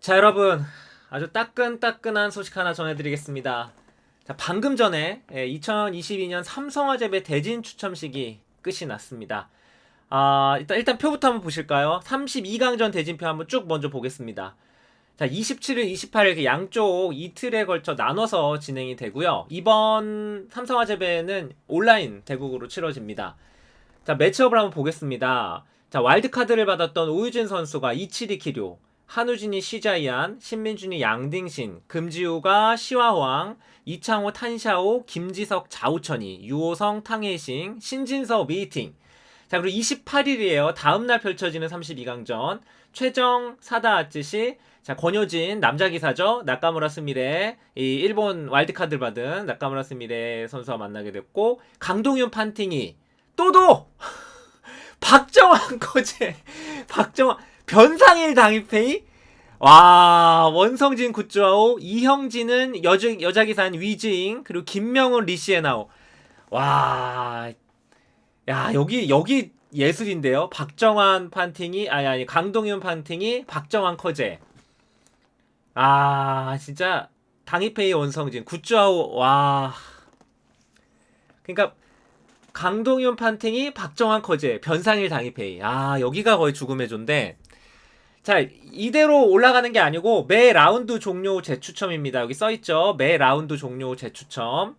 자 여러분 아주 따끈따끈한 소식 하나 전해드리겠습니다. 자 방금 전에 예, 2022년 삼성화재배 대진 추첨식이 끝이 났습니다. 아 일단 일단 표부터 한번 보실까요? 32강전 대진표 한번 쭉 먼저 보겠습니다. 자 27일, 28일 이렇게 양쪽 이틀에 걸쳐 나눠서 진행이 되고요. 이번 삼성화재배는 온라인 대국으로 치러집니다. 자 매치업을 한번 보겠습니다. 자 와일드카드를 받았던 오유진 선수가 이치리 키료 한우진이 시자이안, 신민준이 양딩신, 금지우가 시화호왕, 이창호 탄샤오, 김지석 자우천이, 유호성 탕혜싱, 신진서 미팅. 자 그리고 28일이에요. 다음 날 펼쳐지는 32강전 최정 사다 아츠시, 자 권효진 남자 기사죠. 나카무라 스미레 이 일본 와일드카드 를 받은 나카무라 스미레 선수와 만나게 됐고 강동윤 판팅이 또도 박정환 거제 박정환 변상일 당입회의 와 원성진 굿즈아오 이형진은 여자 여자기사인 위즈잉 그리고 김명훈 리시에나오. 와 야 여기 여기 예술인데요. 박정환 판팅이 아니 아니 강동윤 판팅이 박정환 커제. 아 진짜 당입회의 원성진 굿즈아오 와. 그러니까 강동윤 판팅이 박정환 커제 변상일 당입회의 아 여기가 거의 죽음의 조인데 자, 이대로 올라가는 게 아니고 매 라운드 종료 재추첨입니다. 여기 써 있죠. 매 라운드 종료 재추첨.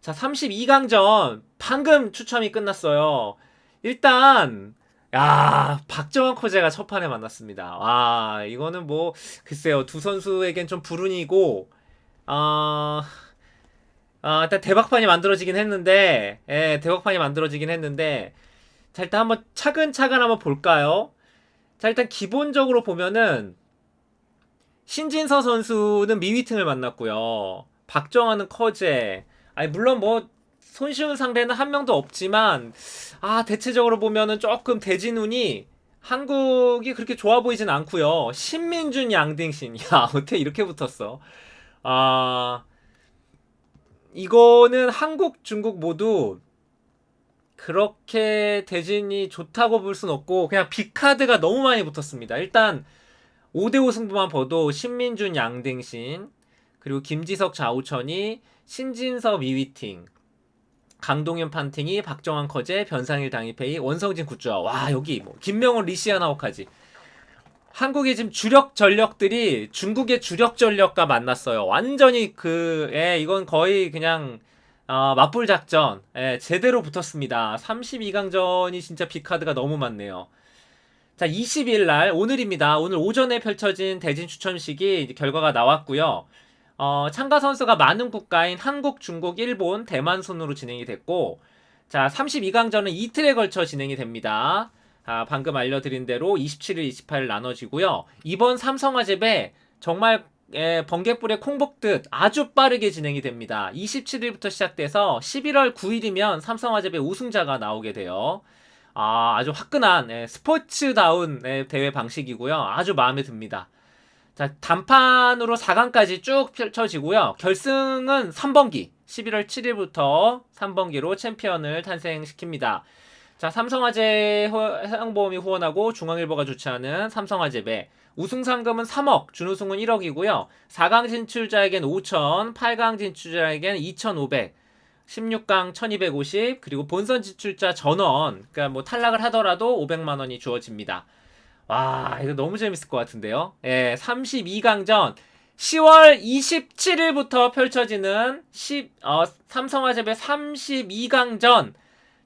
자, 32강전 방금 추첨이 끝났어요. 일단 야, 박정환 코제가 첫 판에 만났습니다. 와, 이거는 뭐 글쎄요. 두 선수에겐 좀 불운이고 어 아, 일단 대박판이 만들어지긴 했는데, 예, 대박판이 만들어지긴 했는데, 자, 일단 한번 차근차근 한번 볼까요? 자, 일단 기본적으로 보면은 신진서 선수는 미위팅을 만났고요. 박정환은 커제. 아니 물론 뭐 손쉬운 상대는 한 명도 없지만 아, 대체적으로 보면은 조금 대진운이 한국이 그렇게 좋아 보이진 않고요. 신민준 양딩신. 야, 어떻게 이렇게 붙었어? 아, 이거는 한국, 중국 모두 그렇게 대진이 좋다고 볼 순 없고 그냥 빅카드가 너무 많이 붙었습니다. 일단 5대5 승부만 봐도 신민준 양등신 그리고 김지석 좌우천이 신진섭 위위팅 강동현 판팅이 박정환 커제 변상일 당일페이 원성진 굿즈아 와 여기 뭐 김명훈 리시아나오까지 한국의 지금 주력 전력들이 중국의 주력 전력과 만났어요. 완전히 그, 예, 이건 거의 그냥 어, 맞불 작전 예, 제대로 붙었습니다. 32강전이 진짜 빅카드가 너무 많네요. 자, 20일 날 오늘입니다. 오늘 오전에 펼쳐진 대진 추첨식이 결과가 나왔고요. 어, 참가 선수가 많은 국가인 한국, 중국, 일본, 대만 순으로 진행이 됐고 자, 32강전은 이틀에 걸쳐 진행이 됩니다. 아, 방금 알려드린 대로 27일, 28일 나눠지고요. 이번 삼성화재배 정말 예, 번개불에 콩 볶듯 아주 빠르게 진행이 됩니다. 27일부터 시작돼서 11월 9일이면 삼성화재배 우승자가 나오게 돼요. 아, 아주 화끈한 예, 스포츠다운 예, 대회 방식이고요. 아주 마음에 듭니다. 자, 단판으로 4강까지 쭉 펼쳐지고요. 결승은 3번기. 11월 7일부터 3번기로 챔피언을 탄생시킵니다. 자, 삼성화재 해양보험이 후원하고 중앙일보가 주최하는 삼성화재배 우승 상금은 3억, 준우승은 1억이고요. 4강 진출자에겐 5천, 8강 진출자에겐 2,500, 16강 1,250, 그리고 본선 진출자 전원, 그러니까 뭐 탈락을 하더라도 500만 원이 주어집니다. 와, 이거 너무 재밌을 것 같은데요. 예, 32강전 10월 27일부터 펼쳐지는 10, 어, 삼성화재배 32강전.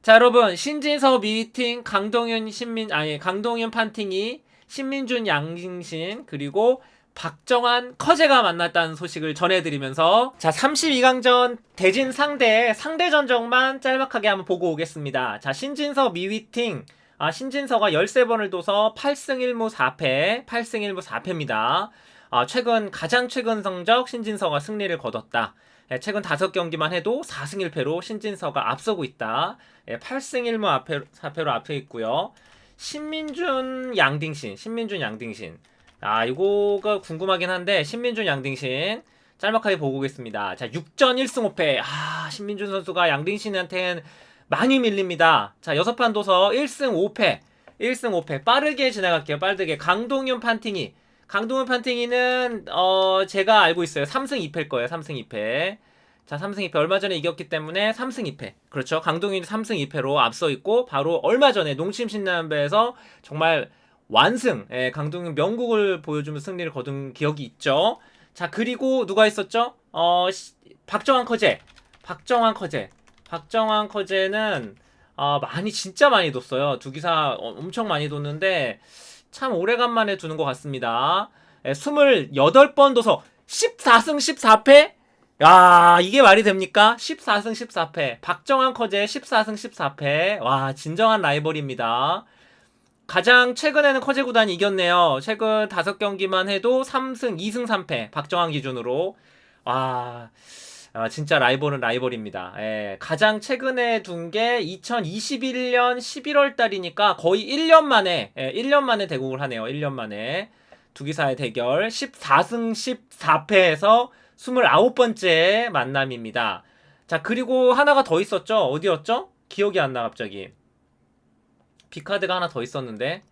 자, 여러분, 신진서 미팅, 강동현 신민, 아니, 강동현 판팅이 신민준 양신신 그리고 박정환 커제가 만났다는 소식을 전해드리면서 자 32강전 대진 상대 상대 전적만 짤막하게 한번 보고 오겠습니다. 자 신진서 미위팅 아 신진서가 13번을 둬서 8승 1무 4패 8승 1무 4패입니다. 아 최근 가장 최근 성적 신진서가 승리를 거뒀다. 예, 최근 5경기만 해도 4승 1패로 신진서가 앞서고 있다. 예, 8승 1무 앞에, 4패로 앞에 있고요. 신민준 양딩신, 신민준 양딩신. 아, 이거가 궁금하긴 한데 신민준 양딩신 짤막하게 보고 오겠습니다. 자, 6전 1승 5패. 아, 신민준 선수가 양딩신한테는 많이 밀립니다. 자, 6판 도서 1승 5패. 1승 5패. 빠르게 지나갈게요. 빠르게. 강동윤 판팅이 강동원 판팅이는 어 제가 알고 있어요. 3승 2패일 거예요. 3승 2패. 자, 3승 2패 얼마 전에 이겼기 때문에 3승 2패. 그렇죠. 강동원이 3승 2패로 앞서 있고 바로 얼마 전에 농심 신남배에서 정말 완승, 예, 강동원 명국을 보여주면 승리를 거둔 기억이 있죠. 자, 그리고 누가 있었죠? 어, 시- 박정환 커제. 박정환 커제. 박정환 커제는 아, 많이 진짜 많이 뒀어요. 두 기사 어, 엄청 많이 뒀는데 참 오래간만에 두는 것 같습니다. 예, 28번 둬서 14승 14패? 야, 이게 말이 됩니까? 14승 14패. 박정환 커제 14승 14패. 와, 진정한 라이벌입니다. 가장 최근에는 커제 구단이 이겼네요. 최근 5경기만 해도 3승 2승 3패. 박정환 기준으로. 와, 아, 진짜 라이벌은 라이벌입니다. 예, 가장 최근에 둔 게 2021년 11월 달이니까 거의 1년 만에, 예, 1년 만에 대국을 하네요. 1년 만에. 두 기사의 대결 14승 14패에서 29번째 만남입니다. 자, 그리고 하나가 더 있었죠? 어디였죠? 기억이 안 나, 갑자기. 비카드가 하나 더 있었는데.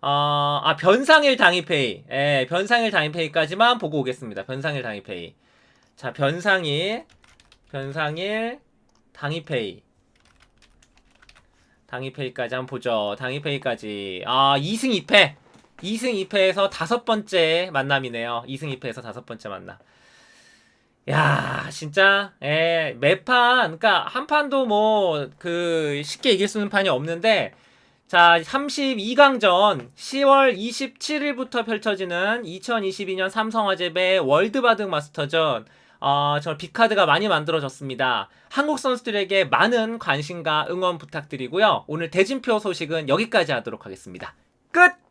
아, 아, 변상일 당일페이. 예, 변상일 당일페이까지만 보고 오겠습니다. 변상일 당일페이. 자, 변상일, 변상일, 당이페이. 당이페이까지 한번 보죠. 당이페이까지. 아, 2승 2패. 2승 2패에서 다섯 번째 만남이네요. 2승 2패에서 다섯 번째 만남. 야, 진짜, 예, 매판, 그니까, 한 판도 뭐, 그, 쉽게 이길 수 있는 판이 없는데, 자, 32강전 10월 27일부터 펼쳐지는 2022년 삼성화재배 월드바둑 마스터전 어, 정말 빅카드가 많이 만들어졌습니다. 한국 선수들에게 많은 관심과 응원 부탁드리고요. 오늘 대진표 소식은 여기까지 하도록 하겠습니다. 끝!